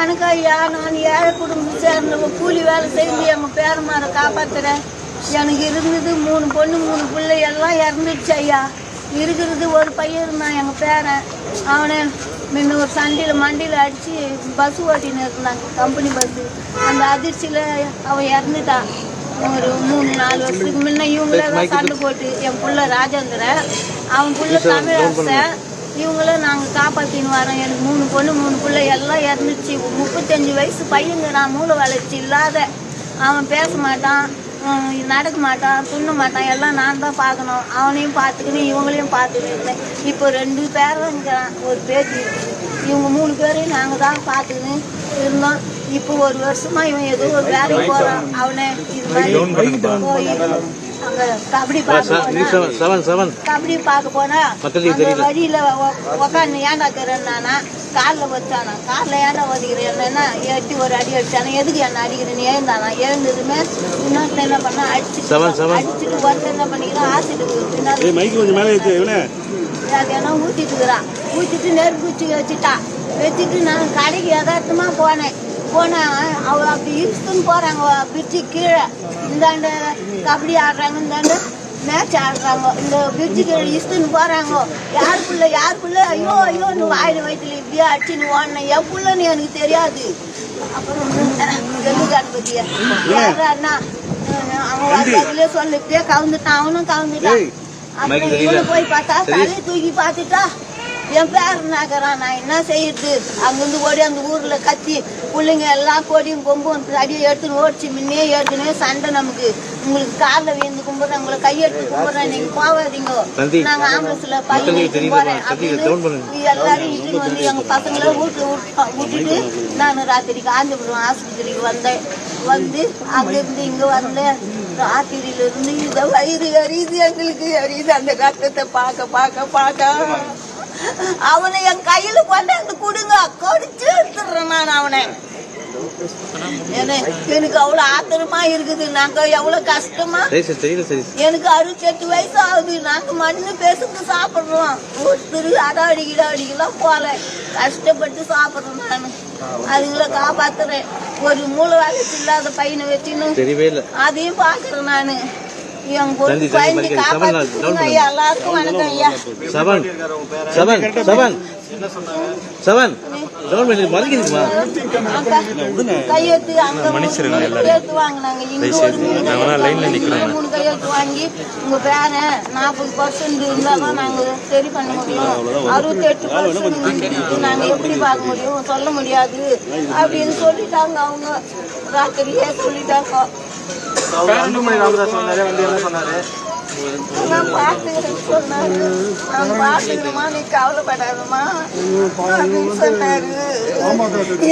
வணக்கம் ஐயா நான் ஏழை குடும்பம் சேர்ந்தவ கூலி வேலை செஞ்சு எங்கள் பேரமாரை காப்பாத்துறேன். எனக்கு இருந்தது மூணு பொண்ணு மூணு பிள்ளை எல்லாம் இறந்துடுச்சு ஐயா. இருக்கிறது ஒரு பையன் இருந்தான் எங்கள் பேரன். அவனை முன்ன ஒரு சண்டையில் மண்டியில் அடித்து பஸ் ஓட்டின்னு இருந்தாங்க கம்பெனி பஸ்ஸு அந்த அதிர்ச்சியில் அவன் இறந்துட்டான். ஒரு மூணு நாலு வருஷத்துக்கு முன்ன இவங்களே தான் சண்டை போட்டு என் புள்ள ராஜேந்திரன். அவன் புள்ள தமிழரசன். இவங்கள நாங்கள் காப்பாற்றின்னு வரோம். எனக்கு மூணு பொண்ணு மூணு பிள்ளை எல்லாம் இறந்துச்சு. முப்பத்தஞ்சு வயசு பையங்க. நான் மூளை வளர்ச்சி இல்லாத. அவன் பேச மாட்டான். நடக்க மாட்டான் துண்ண மாட்டான். எல்லாம் நான் தான் பார்க்கணும். அவனையும் பார்த்துக்கணும் இவங்களையும் பார்த்துக்கிட்டு இருந்தேன் இப்போ ரெண்டு பேரும் இருக்கிறான் ஒரு இருக்குது இவங்க மூணு பேரையும் நாங்கள் தான் பார்த்துக்கின்னு இருந்தோம். இப்போ ஒரு வருஷமா இவன் ஏதோ ஒரு வேலைக்கு போகிறான் அவனை இது மாதிரி போய் அங்கே கபடி கபடி பார்க்க போனா மக்களுக்கு அந்த தெரியல. வழியில உக்காந்து ஏன்டா இருக்கிறேன்னா காலில் வச்சானா காலில் ஏன்டா ஒதுக்கிறேன்னா எட்டி ஒரு அடி அடிச்சானா எதுக்கு என்ன அடிக்கிறேன்னு எழுந்தானா? எழுந்ததுமே இன்னொருத்தன் என்ன பண்ணா அடிச்சு. அடிச்சுட்டு ஒருத்தன் என்ன பண்ணிக்கிறான்? ஆசிட்டு பின்னாடி மைக்கு கொஞ்சம் மேலே ஏற்று இவனே. அது என்ன ஊத்திட்டு இருக்கிறான்? ஊத்திட்டு நெருப்பு வச்சு வச்சுட்டா. வச்சுட்டு நான் கடைக்கு யதார்த்தமா போனேன். போனேன் அவ அப்படி இழுத்துன்னு போறாங்க பிரிட்ஜு கீழே. இந்தாண்ட கபடி ஆடுறாங்க இந்தாண்ட மேட்ச் ஆடுறாங்க. இந்த பிரிட்ஜு கீழே இழுத்துன்னு போறாங்க. யாருக்குள்ள யாருக்குள்ள? ஐயோ ஐயோன்னு வாயில வயிற்றுல இப்படியே அடிச்சுன்னு ஓடினேன் என் புள்ளன்னு எனக்கு தெரியாது. அப்புறம் கணபதியா யாரா அவன் அதுலயே சொல்லு இப்படியே கவுந்துட்டான். அவனும் கவுந்துட்டான். அப்புறம். இவனு போய் பார்த்தா தலையை தூக்கி பார்த்துட்டா என் பேர் நகரான் நான் என்ன செய்யறது? அங்கிருந்து ஓடி அந்த ஊர்ல கத்தி பிள்ளைங்க எல்லாம் கொடியும் கொம்பும் அடியை எடுத்துன்னு ஓடிச்சு முன்னே ஏற்கனவே சண்டை நமக்கு. உங்களுக்கு காலில் விழுந்து கும்பிட்றேன் உங்களை கையெடுத்து கும்பிட்றேன். நீங்க போவாதீங்க தந்தி. நாங்க ஆம்புலன்ஸ்ல பையன்? போறேன். அப்படின்னு. எல்லாரும் இட்டுன்னு வந்து எங்க பசங்களை வீட்டுல விட்டு- விட்டுட்டு நான் ராத்திரி காந்திபுரம் ஆஸ்பத்திரிக்கு வந்தேன். வந்து அங்கிருந்து இங்க வந்தேன். ராத்திரியில இருந்து இந்த வயிறு எரியுது எங்களுக்கு. எரியுது அந்த கஷ்டத்தை பார்க்க பார்க்க பார்க்க. அவனை என் கையில கொண்டாந்து கொடுங்க. கடிச்சு எடுத்துடுறேன் நான் அவனை. எனக்கு அவ்வளவு ஆத்திரமா இருக்குது. நாங்க எவ்வளவு கஷ்டமா? எனக்கு அறுபத்தெட்டு வயசு ஆகுது நாங்க மண்ணு பேசுக்கு சாப்பிடுறோம். ஒருத்தர் அடாடி கிடாடிக்கெல்லாம் போல கஷ்டப்பட்டு சாப்பிடுறோம் நான். அதுங்களை காப்பாத்துறேன். ஒரு மூளை வளர்ச்சி இல்லாத பையனை வச்சுன்னு தெரியவே இல்லை. அதையும் பாக்குறேன் நானு. செவன் செவன் செவன் செவன் மறைக்குதுமா கையெழுத்து அங்க கையெழுத்து வாங்கினாங்க. இங்க மூணு கையெழுத்து மூணு கையெழுத்து வாங்கி உங்க பேரன் நாற்பது பர்சன்ட் இருந்தாதான் நாங்க சரி பண்ண முடியும். பர்சன்ட் நாங்க எப்படி பார்க்க முடியும்? சொல்ல முடியாது. அப்படின்னு சொல்லிட்டாங்க அவங்க. ராத்திரியே சொல்லிட்டாங்க. நான் பார்த்துக்கிறேன்னு சொன்னாரு நான் பார்த்துக்கிறேம்மா நீ கவலைப்படாதம்மா அப்படின்னு சொன்னாரு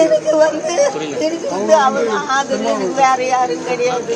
எனக்கு வந்து எனக்கு வந்து அவங்க ஆதரவு எனக்கு வேற யாரும் கிடையாது.